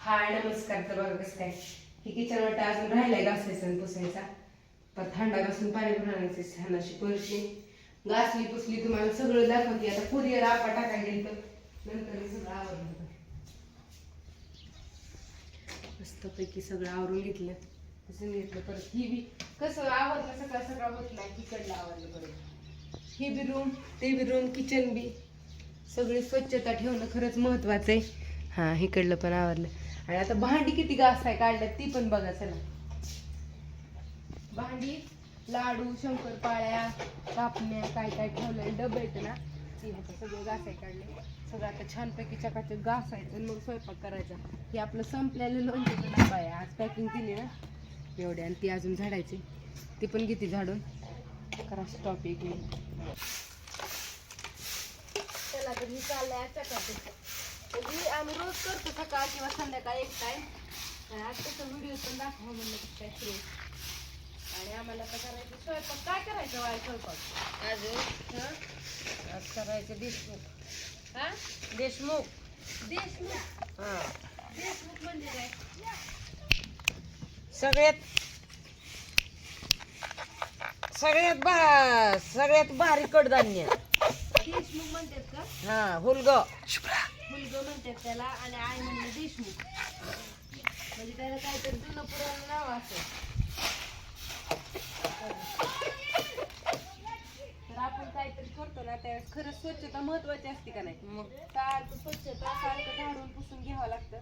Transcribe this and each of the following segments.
हाय नमस्कार तर बघा कसं काय. ही किचन वाटा अजून राहिलाय घासायचा आणि पुसायचा? पण थंडा घासून पाणी भरून आणायचं छान अशी परशी. घासली पुसली तुम्हाला सगळं दाखवते. आता कुरिअर आपा टाकायला गेली तर नंतर सगळं आवरलं मस्तपैकी सगळं आवरून घेतलं. तसं घेतलं परत ही बी कसं आवरलं सकाळ सकाळ होत नाही तिकडलं आवरलं परत. ही बी रूम ते बी रूम किचन बी. सगळी स्वच्छता ठेवणं खरंच महत्वाचं आहे हां इकडलं पण आवरलं. आणि आता भांडी किती घास आहे काढल्यात ती पण बघा चला भांडी लाडू शंकरपाळ्या कापण्या काय काय ठेवलं डबे आहेत ना ती आता सगळे घासाय काढले. सगळं आता छानपैकी चकाचे घासायचं आणि मग स्वयंपाक करायचा. हे आपलं संपलेलं लोणचं डबा आहे आज पॅकिंग केली ना. एवढे आणि ती अजून झाडायची. ती पण किती झाडून. करा स्टॉप एक मिनिट चला तर मी चाललंय चकाचे म्हणजे आम्ही रोज करतो सकाळ किंवा संध्याकाळ एक टाइम आज तसं व्हिडिओ पण दाखवा म्हणलं की काय आणि आम्हाला आता करायचं स्वयंपाक. काय करायचं वाय स्वयंपाक? अजून? हं? आज करायचं देशमुख. हा? देशमुख. देशमुख? हा. देशमुख म्हणजे काय? सगळ्यात सगळ्यात बा सगळ्यात भारी कडधान्य. देशमुख म्हणतात का? हा हुलग. मुलगा म्हणतात त्याला आणि आई म्हणलं देशमुख. म्हणजे त्याला काहीतरी जुनं पुराण नाव असं. तर आपण काहीतरी करतो ना त्यावेळेस खरंच स्वच्छता महत्वाची असते का नाही? मग? सारखं स्वच्छता सारखं झाडून पुसून घ्यावं लागतं.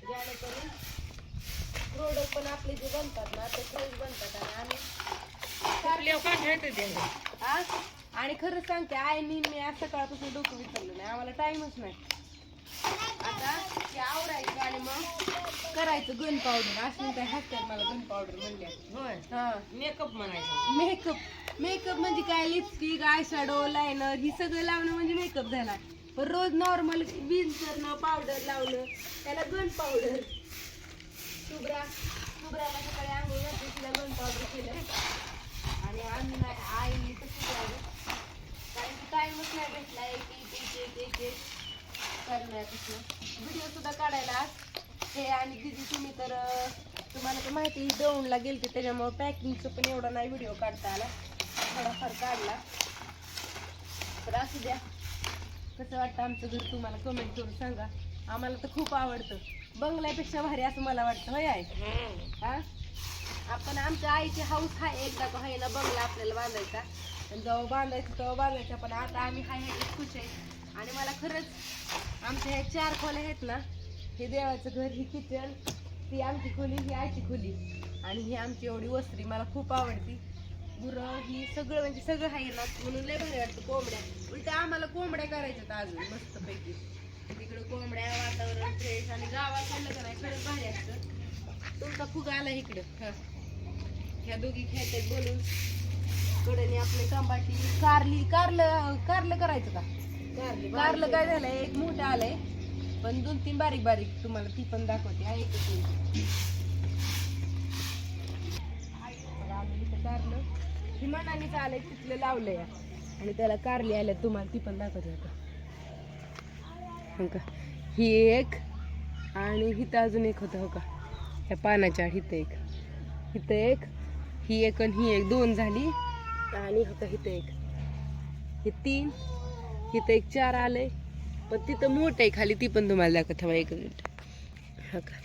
जेणेकरून प्रोडक्ट पण आपले जे बनतात ना ते फ्रेश बनतात आणि आम्ही? आणि खरं सांगते आईनी मी आज सकाळपासून डोकं विचारलं नाही. आम्हाला टाइमच नाही. ते आवरायचं आणि मग करायचं गन पावडर असं काय हसतात मला गन पावडर म्हणल्या होय? हा. मेकअप म्हणायचं. मेकअप मेकअप म्हणजे काय? लिपस्टिक आय शॅडो लायनर ही सगळं लावणं म्हणजे मेकअप झाला. पण रोज नॉर्मल बीन करणं पावडर लावणं त्याला गन पावडर शुभ्रा. शुभ्राला सकाळी आंघोळ घातली तिला गन पावडर केलं. आणि आम्ही नाही आईने तसं केलं कारण की टाइमच नाही भेटला. एक एक एक एक एक एक. करण्यापासून व्हिडिओ सुद्धा काढायला हे आणि दिदी तुम्ही तर तुम्हाला तर माहिती आहे, दौंडला गेलते त्याच्यामुळं पॅकिंगचं पण एवढा नाही व्हिडिओ काढता आला. थोडाफार काढला. तर असू द्या. कसं वाटतं आमचं घर तुम्हाला कमेंट करून सांगा. आम्हाला तर खूप आवडतं. बंगल्यापेक्षा भारी असं मला वाटतं होय आहे हा? आपण आमच्या आईची हाऊस आहे एकदा तो आहे ना बंगला आपल्याला बांधायचा. आणि जेव्हा बांधायचं तेव्हा बांधायचा पण आता आम्ही हाय खुश आहे. आणि मला खरंच आमच्या ह्या चार खोल्या आहेत ना हे देवाचं घर ही किचन ती आमची खोली ही आईची खोली. आणि ही आमची एवढी वस्त्री मला खूप आवडती. गुरं ही सगळं म्हणजे सगळं आहे ना म्हणून लय भारी वाटतं कोंबड्या. उलट आम्हाला कोंबड्या करायच्यात अजून मस्तपैकी. तिकडं कोंबड्या वातावरण फ्रेश आणि गावात खाल्लं का नाही खरंच भारी असतं तुमचा फुगा आला इकडं. हा. ह्या दोघी खेळतात बोलून. कडे आपले कांबाटी कारली कारलं कारलं करायचं का? कारलं काय झालंय? एक मोठं आलंय. पण दोन तीन बारीक बारीक तुम्हाला ती पण दाखवते आहे एकच कारलं ही आलंय तिथलं लावलंय. आणि त्याला कारली आल्या तुम्हाला ती पण दाखवते आता. हो का? ही एक आणि इथं अजून एक होतं हो का? ह्या पानाच्या हिथं एक. हिथं एक ही एक आणि ही एक. दोन झाली. आणि होतं हिथं एक. हे तीन. इथं एक चार आलंय. पण तिथं मोठं आहे खाली ती पण तुम्हाला दाखवत हवा एक मिनिट. हो का?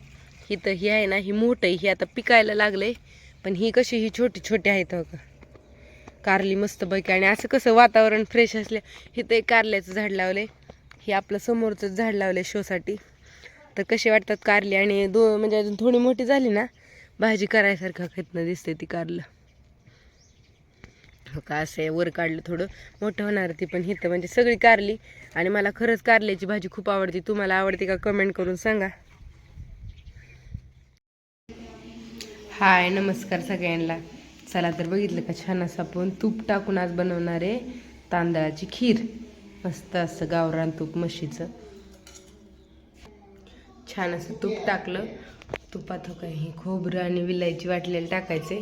इथं ही आहे ना ही मोठं आहे ही आता पिकायला लागलंय. पण ही कशी ही छोटी छोटी आहेत हो का? कारली मस्त पैकी. आणि असं कसं वातावरण फ्रेश असल्या इथं एक कारल्याचं झाड लावलंय. हे आपलं समोरचंच झाड लावलंय शोसाठी तर कसे वाटतात कारली? आणि दो म्हणजे अजून थोडी मोठी झाली ना भाजी करायसारखं खेतनं दिसते ती कारलं. हो का असं आहे वर काढलं थोडं मोठं होणार ती पण हिथं म्हणजे सगळी कारली. आणि मला खरंच कारल्याची भाजी खूप आवडते. तुम्हाला आवडते का कमेंट करून सांगा. हाय नमस्कार सगळ्यांना. चला तर बघितलं का छान असं आपण तूप टाकून आज बनवणार आहे तांदळाची खीर. मस्त असं गावरान तूप म्हशीचं. छान असं तूप टाकलं. तुपात हो काही हे खोबरं आणि विलायची वाटलेलं टाकायचे.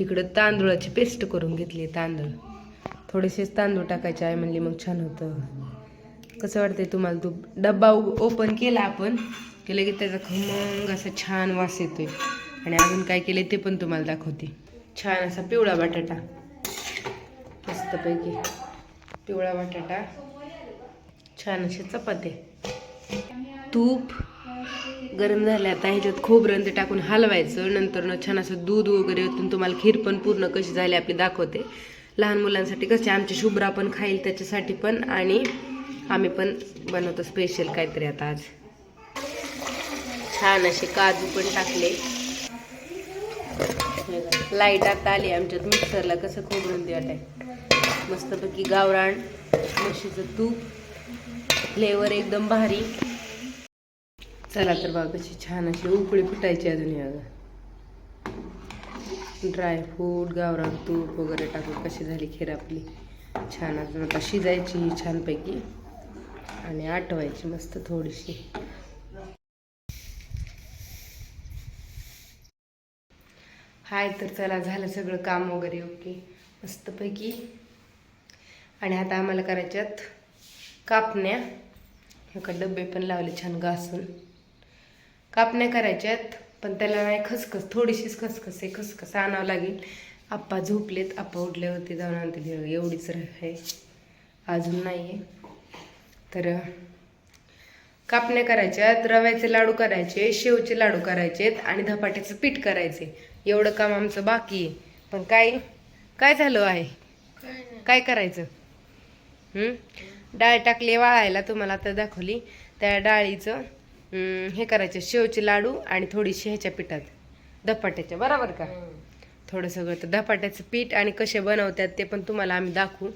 इकडं तांदूळाची पेस्ट करून घेतली तांदूळ. थोडेसेच तांदूळ टाकायचे आहे म्हणली मग छान होतं. कसं वाटतंय तुम्हाला? तूप डब्बा ओपन केला आपण केलं की त्याचा खमंग असा छान वास येतोय. आणि अजून काय केले ते पण तुम्हाला दाखवते. छान असा पिवळा बटाटा. मस्तपैकी पिवळा बटाटा. छान असे चपात्या तूप. गरम झाले आता ह्याच्यात खोबरं ते टाकून हलवायचं. नंतर न छान असं दूध वगैरे ओतून तुम्हाला खीर पण पूर्ण कशी झाली आपली दाखवते. लहान मुलांसाठी कसे आमची शुभ्रा पण खाईल त्याच्यासाठी पण आणि आम्ही पण बनवतो स्पेशल काहीतरी आता आज. छान असे काजू पण टाकले. लाइट आता आली आमच्यात मिक्सरला कसं खोबरून द्या टाक मस्तपैकी गावरान म्हशीचं तूप. फ्लेवर एकदम भारी. चला तर बघा कशी छान अशी उकळी फुटायची अजून अगं ड्रायफ्रूट गावरान तूप वगैरे टाकून कशी झाली खीर आपली. छान अजून आता शिजायची ही छानपैकी आणि आटवायची मस्त थोडीशी. हाय तर चला झालं सगळं काम वगैरे ओके. मस्तपैकी. आणि आता आम्हाला करायच्यात कापण्या. हे का डबे पण लावले छान घासून. कापण्या करायच्यात पण त्याला नाही खसखस थोडीशीच खसखस आहे खसखस आणावं लागेल. आप्पा झोपलेत आप्पा उठले होते जाऊन आणते घे. एवढीच आहे. अजून नाही आहे तर कापण्या करायच्यात रव्याचे लाडू करायचे शेवचे लाडू करायचेत आणि धपाट्याचं पीठ करायचे एवढं काम आमचं बाकी आहे. पण काय काय झालं आहे? काय करायचं? डाळ टाकली वाळायला तुम्हाला आता दाखवली. त्या डाळीचं हं, करायचं शेवचे लाडू आणि थोडीशी ह्याच्या पिठात धपाट्याच्या बरोबर का? थोडं सगळं तर धपाट्याचं पीठ आणि कसे बनवतात ते पण तुम्हाला आम्ही दाखवू.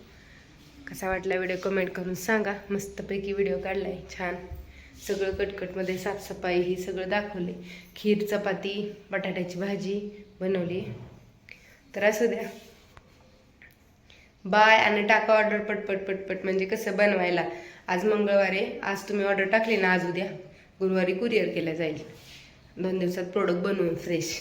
कसा वाटला व्हिडिओ कमेंट करून सांगा. मस्तपैकी व्हिडिओ काढलाय छान. सगळं कटकटमध्ये साफसफाई ही सगळं दाखवले खीर चपाती बटाट्याची भाजी बनवली. तर असू द्या. बाय आणि टाका ऑर्डर पटपट पटपट. म्हणजे कसं बनवायला. आज मंगळवार आहे. आज तुम्ही ऑर्डर टाकली ना आज उद्या. गुरुवारी कुरिअर केलं जाईल. दोन दिवसात प्रोडक्ट बनवून फ्रेश